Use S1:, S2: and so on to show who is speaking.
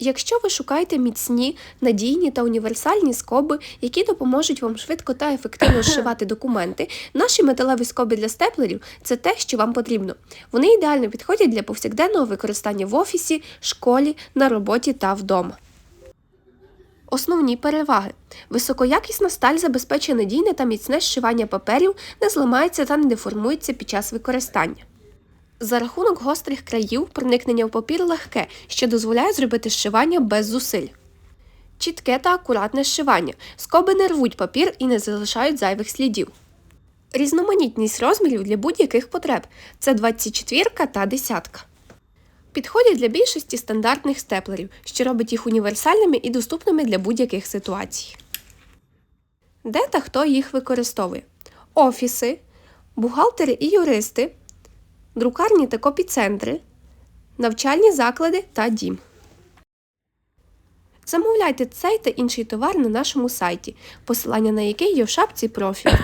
S1: Якщо ви шукаєте міцні, надійні та універсальні скоби, які допоможуть вам швидко та ефективно зшивати документи, наші металеві скоби для степлерів це те, що вам потрібно. Вони ідеально підходять для повсякденного використання в офісі, школі, на роботі та вдома. Основні переваги: високоякісна сталь забезпечує надійне та міцне зшивання паперів, не зламається та не деформується під час використання. За рахунок гострих країв проникнення в папір легке, що дозволяє зробити зшивання без зусиль. Чітке та акуратне зшивання. Скоби не рвуть папір і не залишають зайвих слідів. Різноманітність розмірів для будь-яких потреб це 24 та 10. Підходять для більшості стандартних степлерів, що робить їх універсальними і доступними для будь-яких ситуацій. Де та хто їх використовує? Офіси, бухгалтери і юристи, друкарні та копіцентри, навчальні заклади та дім. Замовляйте цей та інший товар на нашому сайті, посилання на який є в шапці профілю.